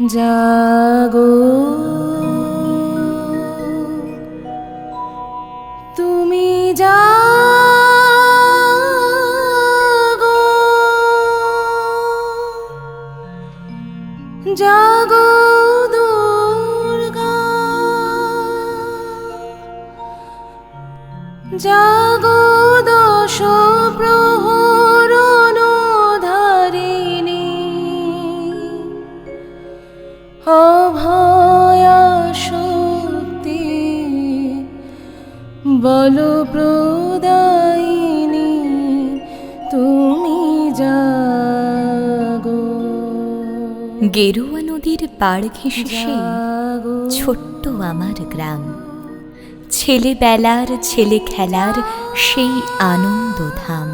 জাগো। তুমি জাগো। জাগো দুর্গা। জাগো দশ প্রহরণ বল প্রদায়িনী তুমি জাগো। গেরুয়া নদীর পাড় ঘেঁষে ছোট্ট আমার গ্রাম। ছেলেবেলার ছেলে খেলার সেই আনন্দধাম।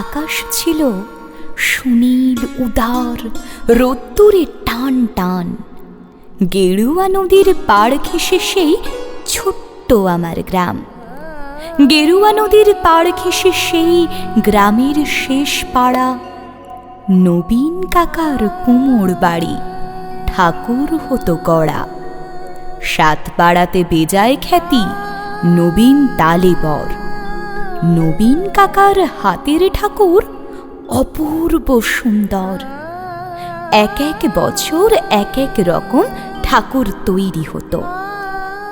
আকাশ ছিল সুনীল উদার রোদ্দুরে টান টান। গেরুয়া নদীর পাড় ঘেঁষে সেই ছোট্ট আমার গ্রাম। গেরুয়া নদীর পাড় ঘেঁষে সেই গ্রামের শেষ পাড়া নবীন কাকার কুমোর বাড়ি, ঠাকুর হতো গড়া। সাত পাড়াতে বেজায় খ্যাতি নবীন তালে বর নবীন কাকার হাতের ঠাকুর অপূর্ব সুন্দর। এক এক বছর এক এক রকম ঠাকুর তৈরি হতো।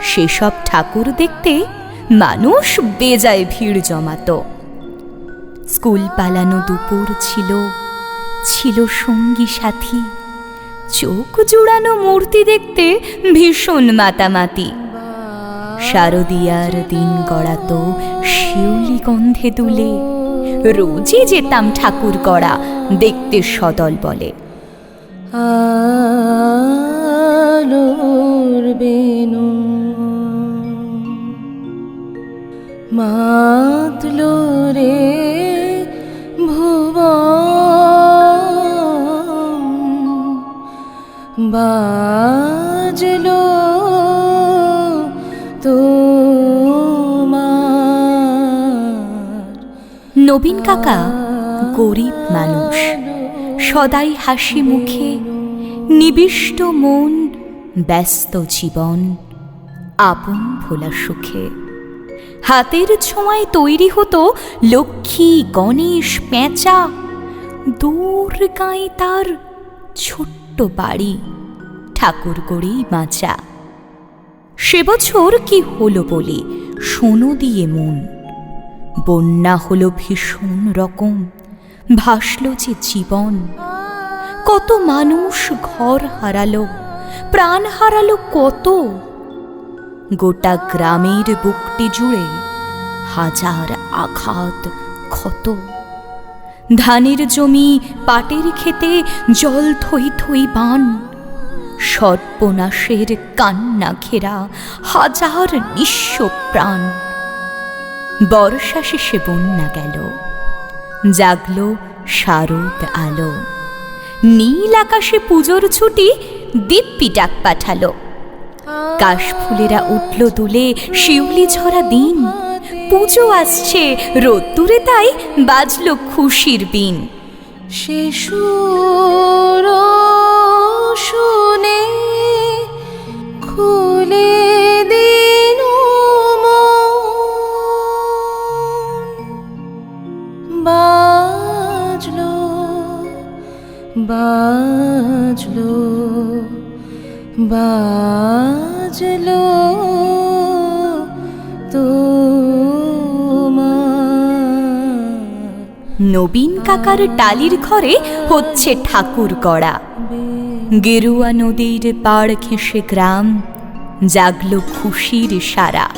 সেসব ঠাকুর দেখতে মানুষ বেজায় ভিড় জমাত। স্কুল পালানো দুপুর ছিল ছিল সঙ্গী সাথী। চোখ জুড়ানো মূর্তি দেখতে ভীষণ মাতামাতি। শারদিয়ার দিন গড়াতো শিউলি গন্ধে দুলে। রোজই যেতাম ঠাকুর গড়া দেখতে সদল বলে। আলোর নবীন কাকা গরিব মানুষ। সদাই হাসি মুখে নিবিষ্ট মন, ব্যস্ত জীবন, আপন ভোলা সুখে। হাতের ছোঁয়ায় তৈরি হতো লক্ষ্মী গণেশ পেঁচা, দূর গায়ে তার ছোট্ট বাড়ি, ঠাকুর করেই বাঁচা সে বছর কি হলো বলে, শোনো দিয়ে মন। বন্যা হলো ভীষণ রকম। ভাসল যে জীবন। কত মানুষ ঘর হারালো, প্রাণ হারালো কত। গোটা গ্রামের বুকটি জুড়ে হাজার আঘাত ক্ষত। ধানের জমি, পাটের খেতে জল থই থই বান। সর্বনাশের কান্না ঘেরা হাজার নিঃস্ব প্রাণ। বর্ষা শেষে বন্যা গেল। জাগল শারদ আলো। নীল আকাশে পুজোর ছুটি দিব্যি ডাক পাঠালো। কাশফুলেরা উঠল দুলে, শিউলি ঝরা দিন। পুজো আসছে, রোদ্দুরে তাই বাজলো খুশির বিন। সুর বাজলো বাজলো তোমার নবীন কাকার টালির ঘরে হচ্ছে ঠাকুর গড়া। গেরুয়া নদীর পাড় ঘেঁষে গ্রাম, জাগলো খুশির সারা।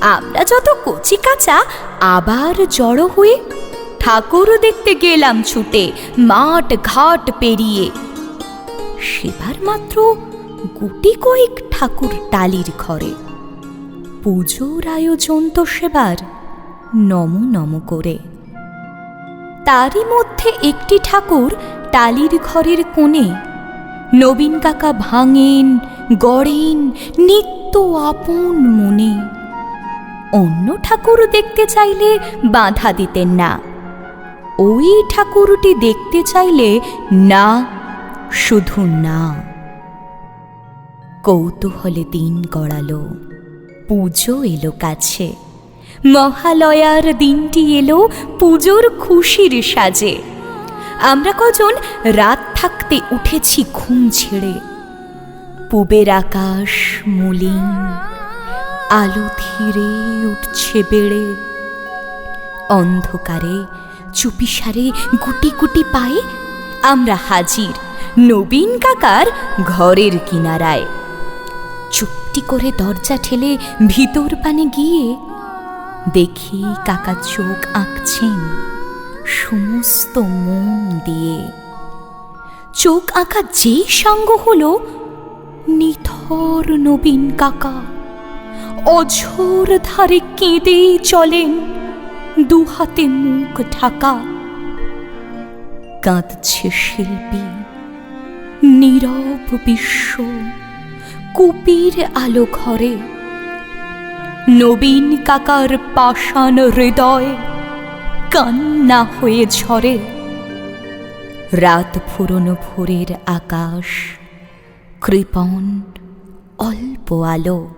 আমরা যত কচি কাঁচা আবার জড়ো হয়ে ঠাকুর দেখতে গেলাম ছুটে, মাঠ ঘাট পেরিয়ে। সেবার মাত্র গুটি কয়েক ঠাকুর টালির ঘরে। পুজোর আয়োজন তো সেবার, নম নম করে। তারই মধ্যে একটি ঠাকুর টালির ঘরের কোণে। নবীন কাকা ভাঙেন, গড়েন নিত্য আপন মনে। অন্য ঠাকুর দেখতে চাইলে বাধা দিতেন না। ওই ঠাকুরটি দেখতে চাইলে না, শুধু না। কৌতূহলে দিন গড়ালো, পুজো এলো কাছে। মহালয়ার দিনটি এলো পুজোর খুশির সাজে। আমরা কজন রাত থাকতে উঠেছি ঘুম ছেড়ে। পুবের আকাশ মলিন, আলো ধীরে উঠছে বেড়ে। অন্ধকারে চুপিসারে গুটি গুটি পায়ে আমরা হাজির নবীন কাকার ঘরের কিনারায়। চুপটি করে দরজা ঠেলে ভিতর পানে গিয়ে দেখি কাকা চোখ আঁকছেন সমস্ত মন দিয়ে। চোখ আঁকা যেই সঙ্গ হলো নিথর নবীন কাকা। অঝোর ধারে কেঁদেই চলেন দু হাতে মুখ ঢাকা, কাঁদছে শিল্পী, নীরব বিশ্ব, কুপির আলো ঘরে। নবীন কাকার পাষাণ হৃদয় কান্না হয়ে ঝরে। রাত ফুরনো ভোরের আকাশ কৃপণ অল্প আলো।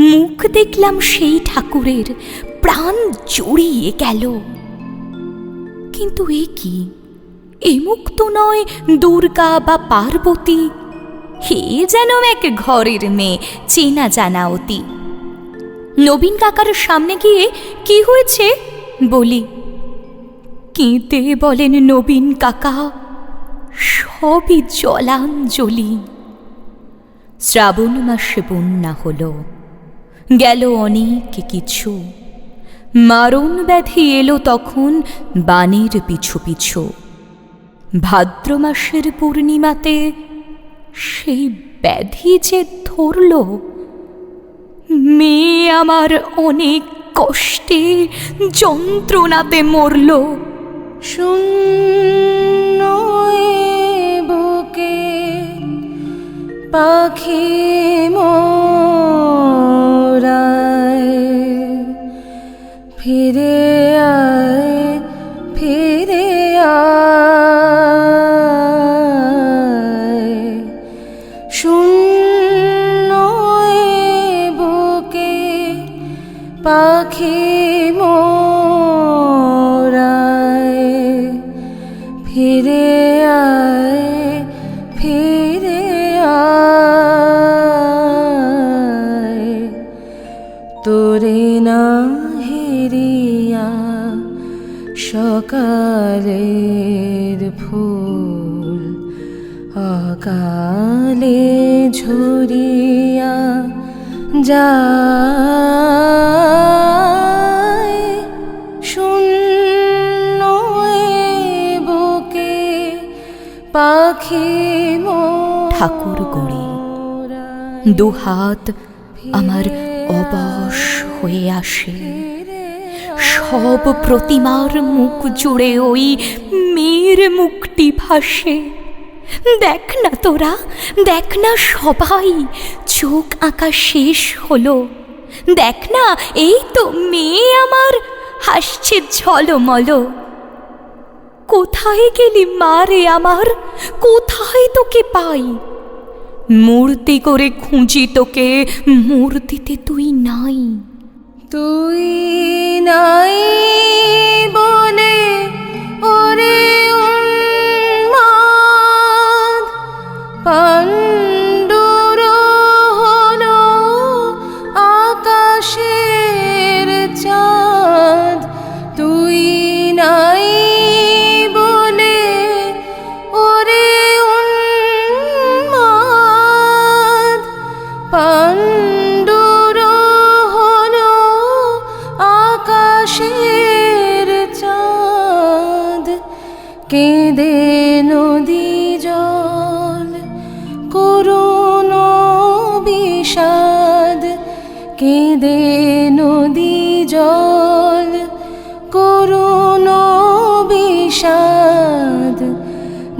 মুখ দেখলাম সেই ঠাকুরের প্রাণ জড়িয়ে গেল। কিন্তু এ কি? এ মুখ তো নয় দুর্গা বা পার্বতী। হে যেন এক ঘরের মেয়ে, চেনা জানা অতি। নবীন কাকার সামনে গিয়ে কি হয়েছে? বলি, কেঁদে বলেন নবীন কাকা, সবই জলাঞ্জলি। শ্রাবণ মাসে বন্যা হলো, গেল অনেক কিছু। মারণ ব্যাধি এলো তখন বাণীর পিছু পিছু। ভাদ্র মাসের পূর্ণিমাতে সেই ব্যাধি যে ধরল, মেয়ে আমার অনেক কষ্টে যন্ত্রণাতে মরল। শূন্য বুকে পাখি ফিরে আয় ফিরে আয়। তোরে না হেরিয়া সকালের ফুল অকালে ঝরিয়া যায় ঠাকুর গড়ে দুহাত আমার অবশ হয়ে আসে। সব প্রতিমার মুখ জুড়ে ওই মেয়ের মুখটি ভাসে। দেখ না তোরা, দেখ না সবাই, চোখ আঁকা শেষ হলো। দেখ না, এই তো মেয়ে আমার, হাসছে ঝলমল। কোথায় গেলি মা রে আমার? কোথায় তোকে পাই? মূর্তি করে খুঁজি তোকে, মূর্তিতে তুই নাই। তুই নাই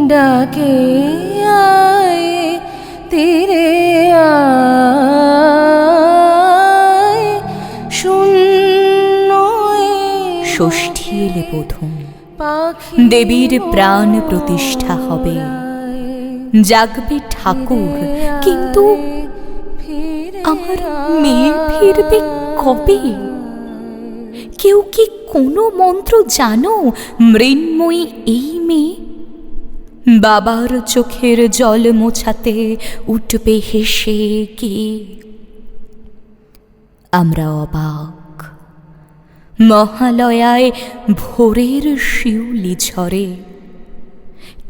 ডাকে আয় তীরে আয়। শূন্য ষষ্ঠী এলে প্রথম। দেবীর প্রাণ প্রতিষ্ঠা হবে। জাগবে ঠাকুর কিন্তু আমার মেয়ে ফিরবে কবে? কেউ কি কোনো মন্ত্র জানো? মৃন্ময়ী এই মেয়ে বাবার চোখের জল মোছাতে উঠবে হেসে কে? আমরা অবাক। মহালয়ায় ভোরের শিউলি ঝরে।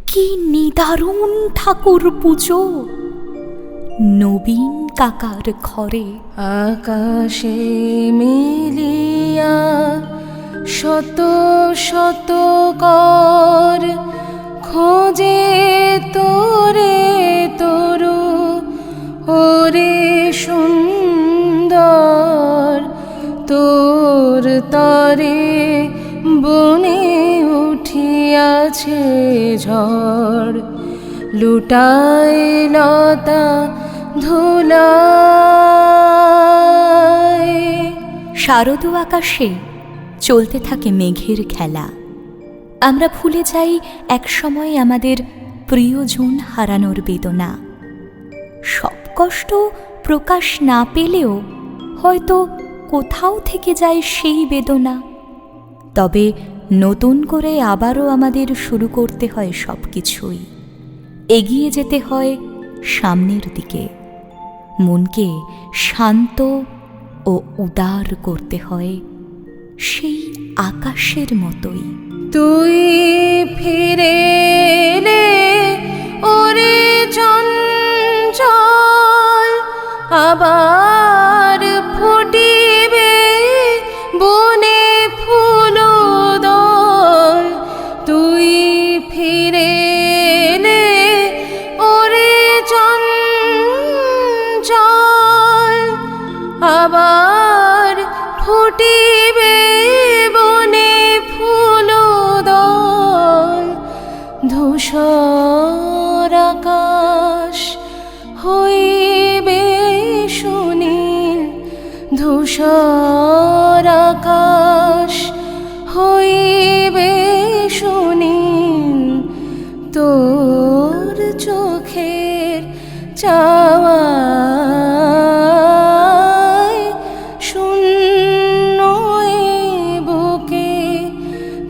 কি নিদারুণ ঠাকুর পুজো। নবীন কাকার ঘরে। আকাশে মিলিয়া শত শত কর খোঁজে তোরে তরু, ওরে সুন্দর। তোর তরে বনে উঠিয়াছে ঝড় লুটাই লতা ধুলায়। শারদ আকাশে চলতে থাকে মেঘের খেলা। আমরা ভুলে যাই একসময় আমাদের প্রিয়জন হারানোর বেদনা। সব কষ্ট প্রকাশ না পেলেও হয়তো কোথাও থেকে যায় সেই বেদনা। তবে নতুন করে আবারও আমাদের শুরু করতে হয় সব কিছুই এগিয়ে যেতে হয় সামনের দিকে। মনকে শান্ত ও উদার করতে হয় সেই আকাশের মতোই। তুই ফিরে রে ওরে চঞ্চল আবার ধূসর আকাশ হইবে সুনীল তোর চোখের চাওয়ায় শূন্য বুকে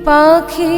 পাখি